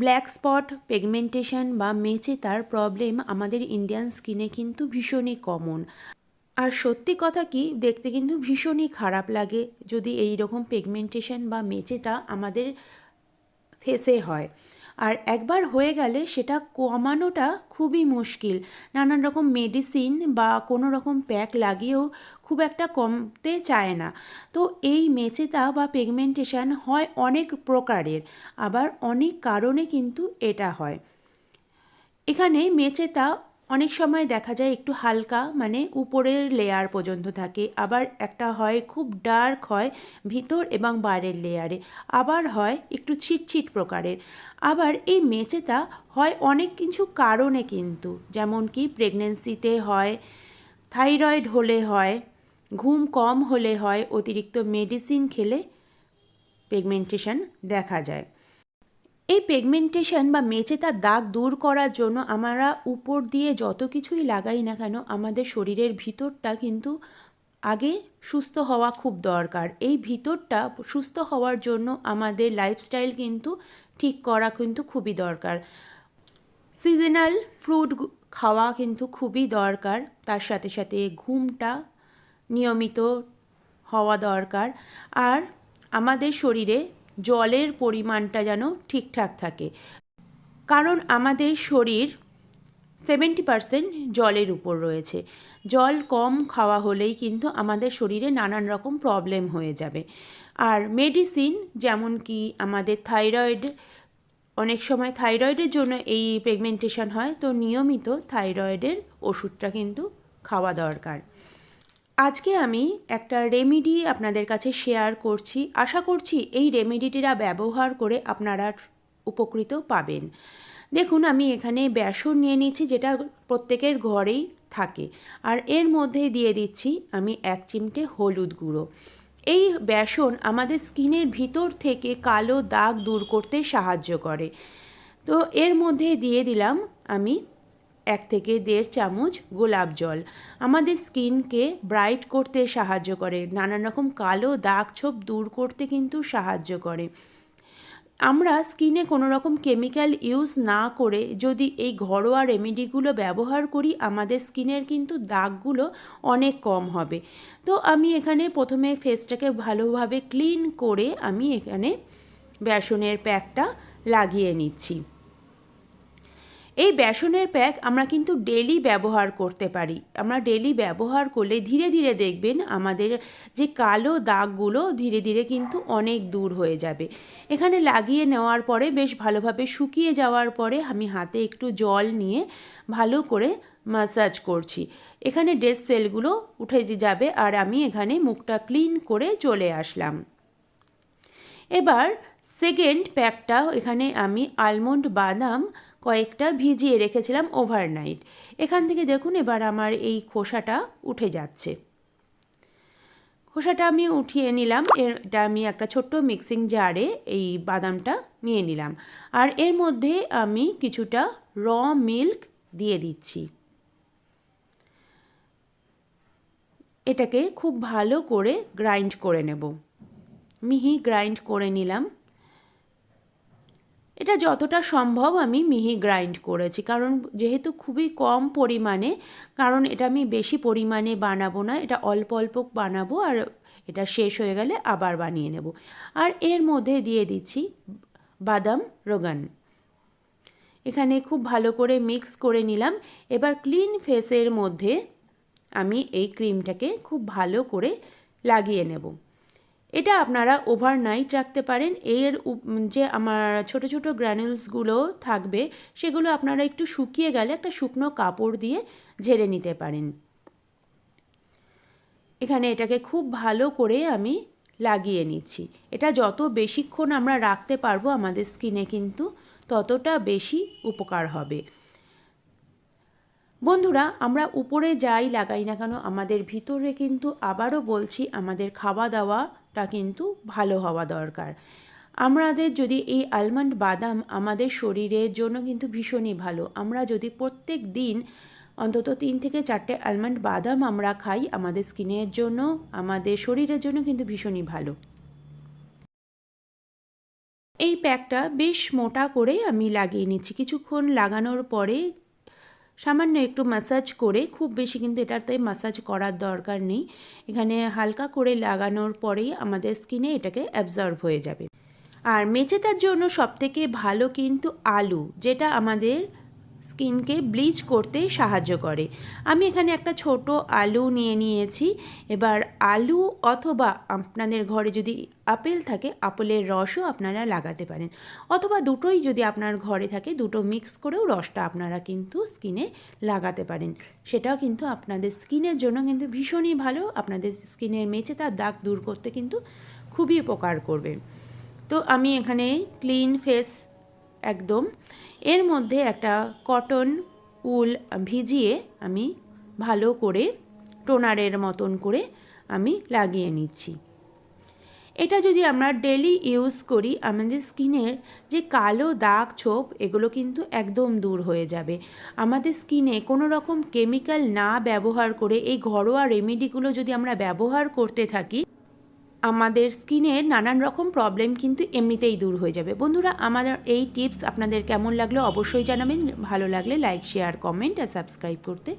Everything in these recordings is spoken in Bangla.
ব্ল্যাক স্পট পেগমেন্টেশন বা মেচে তার প্রবলেম আমাদের ইন্ডিয়ান স্কিনে কিন্তু ভীষণই কমন আর সত্যি কথা কি, দেখতে কিন্তু ভীষণই খারাপ লাগে। যদি এই রকম পেগমেন্টেশন বা মেচেতা আমাদের ফেসে হয়। আর একবার হয়ে গেলে সেটা কমানোটা খুবই মুশকিল। নানান রকম মেডিসিন বা কোনো রকম প্যাক লাগিয়েও খুব একটা কমতে চায় না। তো এই মেচেতা বা পেগমেন্টেশন হয় অনেক প্রকারের, আবার অনেক কারণে কিন্তু এটা হয়। এখানে মেচেতা অনেক সময় দেখা যায় একটু হালকা মানে উপরের লেয়ার পর্যন্ত থাকে। আবার একটা হয় খুব ডার্ক হয় ভিতর এবং বাইরের লেয়ারে আবার হয় একটু ছিটছিট প্রকারের। আবার এই মেচেতা হয় অনেক কিছু কারণে কিন্তু, যেমন কি প্রেগনেন্সিতে হয় থাইরয়েড হলে হয়, ঘুম কম হলে হয়, অতিরিক্ত মেডিসিন খেলে পেগমেন্টেশন দেখা যায়। এই পেগমেন্টেশন বা মেচেতার দাগ দূর করার জন্য আমরা উপর দিয়ে যত কিছুই লাগাই না কেন, আমাদের শরীরের ভিতরটা কিন্তু আগে সুস্থ হওয়া খুব দরকার। এই ভিতরটা সুস্থ হওয়ার জন্য আমাদের লাইফস্টাইল কিন্তু ঠিক করা কিন্তু খুবই দরকার। সিজনাল ফ্রুট খাওয়া কিন্তু খুবই দরকার। তার সাথে সাথে ঘুমটা নিয়মিত হওয়া দরকার। আর আমাদের শরীরে জলের পরিমাণটা যেন ঠিকঠাক থাকে। কারণ আমাদের শরীর সেভেন্টি পারসেন্ট জলের উপর রয়েছে। জল কম খাওয়া হলেই কিন্তু আমাদের শরীরে নানান রকম প্রবলেম হয়ে যাবে। আর মেডিসিন যেমন কি আমাদের থাইরয়েড অনেক সময় থাইরয়েডের জন্য এই পেগমেন্টেশন হয়, তো নিয়মিত থাইরয়েডের ওষুধটা কিন্তু খাওয়া দরকার। আজকে আমি একটা রেমেডি আপনাদের কাছে শেয়ার করছি। আশা করছি এই রেমেডিটিরা ব্যবহার করে আপনারা উপকৃত পাবেন। দেখুন, আমি এখানে বেসন নিয়ে নিচ্ছি যেটা প্রত্যেকের ঘরেই থাকে। আর এর মধ্যে দিয়ে দিচ্ছি আমি এক চিমটে হলুদ গুঁড়ো। এই বেসন আমাদের স্কিনের ভিতর থেকে কালো দাগ দূর করতে সাহায্য করে। তো এর মধ্যে দিয়ে দিলাম আমি এক থেকে দেড় চামচ গোলাপ জল। আমাদের স্কিনকে ব্রাইট করতে সাহায্য করে। নানান রকম কালো দাগ ছোপ দূর করতে কিন্তু সাহায্য করে। আমরা স্কিনে কোনো রকম কেমিক্যাল ইউজ না করে যদি এই ঘরোয়া রেমেডিগুলো ব্যবহার করি, আমাদের স্কিনের কিন্তু দাগগুলো অনেক কম হবে। তো আমি এখানে প্রথমে ফেসটাকে ভালোভাবে ক্লিন করে আমি এখানে বেসনের প্যাকটা লাগিয়ে নিচ্ছি। এই বেসনের প্যাক আমরা কিন্তু ডেলি ব্যবহার করতে পারি। আমরা ডেলি ব্যবহার করলে ধীরে ধীরে দেখবেন আমাদের যে কালো দাগগুলো ধীরে ধীরে কিন্তু অনেক দূর হয়ে যাবে। এখানে লাগিয়ে নেওয়ার পরে, বেশ ভালোভাবে শুকিয়ে যাওয়ার পরে আমি হাতে একটু জল নিয়ে ভালো করে মাসাজ করছি। এখানে ডেড সেলগুলো উঠে যাবে আর আমি এখানে মুখটা ক্লিন করে চলে আসলাম। এবার সেকেন্ড প্যাকটা এখানে আমি আলমন্ড বাদাম কয়েকটা ভিজিয়ে রেখেছিলাম ওভারনাইট এখান থেকে দেখুন এবার আমার এই খোসাটা উঠে যাচ্ছে। খোসাটা আমি উঠিয়ে নিলাম, এটা আমি একটা ছোট্ট মিক্সিং জারে এই বাদামটা নিয়ে নিলাম। আর এর মধ্যে আমি কিছুটা র মিল্ক দিয়ে দিচ্ছি। এটাকে খুব ভালো করে গ্রাইন্ড করে নেব। মিহি গ্রাইন্ড করে নিলাম। এটা যতটা সম্ভব আমি মিহি গ্রাইন্ড করেছি, কারণ যেহেতু খুবই কম পরিমাণে, কারণ এটা আমি বেশি পরিমাণে বানাবো না, এটা অল্প অল্প বানাবো আর এটা শেষ হয়ে গেলে আবার বানিয়ে নেব। আর এর মধ্যে দিয়ে দিচ্ছি বাদাম রোগান। এখানে খুব ভালো করে মিক্স করে নিলাম। এবার ক্লিন ফেসের মধ্যে আমি এই ক্রিমটাকে খুব ভালো করে লাগিয়ে নেব। এটা আপনারা ওভারনাইট রাখতে পারেন। এর যে আমার ছোট ছোট গ্র্যানুলসগুলো থাকবে, সেগুলো আপনারা একটু শুকিয়ে গেলে একটা শুকনো কাপড় দিয়ে ঝেড়ে নিতে পারেন। এখানে এটাকে খুব ভালো করে আমি লাগিয়ে নিচ্ছি। এটা যত বেশিক্ষণ আমরা রাখতে পারব আমাদের স্কিনে কিন্তু ততটা বেশি উপকার হবে। বন্ধুরা, আমরা উপরে যাই লাগাই না কেন, আমাদের ভিতরে কিন্তু আবারও বলছি, আমাদের খাওয়া দাওয়াটা কিন্তু ভালো হওয়া দরকার। আমাদের যদি এই আলমন্ড বাদাম আমাদের শরীরের জন্য কিন্তু ভীষণই ভালো। আমরা যদি প্রত্যেক দিন অন্তত তিন থেকে চারটে আলমন্ড বাদাম আমরা খাই, আমাদের স্কিনের জন্য, আমাদের শরীরের জন্য কিন্তু ভীষণই ভালো। এই প্যাকটা বেশ মোটা করে আমি লাগিয়ে নিচ্ছি। কিছুক্ষণ লাগানোর পরে সামান্য একটু ম্যাসাজ করে, খুব বেশি কিন্তু এটাতে ম্যাসাজ করার দরকার নেই। এখানে হালকা করে লাগানোর পরেই আমাদের স্কিনে এটাকে অ্যাবজর্ব হয়ে যাবে। আর মেচেতার জন্য সবথেকে ভালো কিন্তু আলু, যেটা আমাদের স্কিনকে ব্লিচ করতে সাহায্য করে। আমি এখানে একটা ছোট আলু নিয়ে নিয়েছি। এবার আলু অথবা আপনাদের ঘরে যদি আপেল থাকে, আপেলের রসও আপনারা লাগাতে পারেন। অথবা দুটোই যদি আপনার ঘরে থাকে, দুটো মিক্স করেও রসটা আপনারা কিন্তু স্কিনে লাগাতে পারেন। সেটাও কিন্তু আপনাদের স্কিনের জন্য কিন্তু ভীষণই ভালো। আপনাদের স্কিনের মেচে তার দাগ দূর করতে কিন্তু খুবই উপকার করবে। তো আমি এখানে ক্লিন ফেস একদম। এর মধ্যে একটা কটন উল ভিজিয়ে আমি ভালো করে টোনারের মতন করে আমি লাগিয়ে নিচ্ছি। এটা যদি আমরা ডেলি ইউজ করি, আমাদের স্কিনের যে কালো দাগ ছোপ, এগুলো কিন্তু একদম দূর হয়ে যাবে। আমাদের স্কিনে কোনো রকম কেমিক্যাল না ব্যবহার করে এই ঘরোয়া রেমেডিগুলো যদি আমরা ব্যবহার করতে থাকি আমাদের স্কিনের নানান রকম প্রবলেম কিন্তু এমনিতেই দূর হয়ে যাবে। বন্ধুরা, আমাদের এই টিপস আপনাদের কেমন লাগল অবশ্যই জানাবেন। ভালো লাগলে লাইক শেয়ার কমেন্ট আর সাবস্ক্রাইব করতে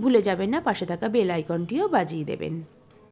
ভুলে যাবেন না। পাশে থাকা বেল আইকনটিও বাজিয়ে দেবেন।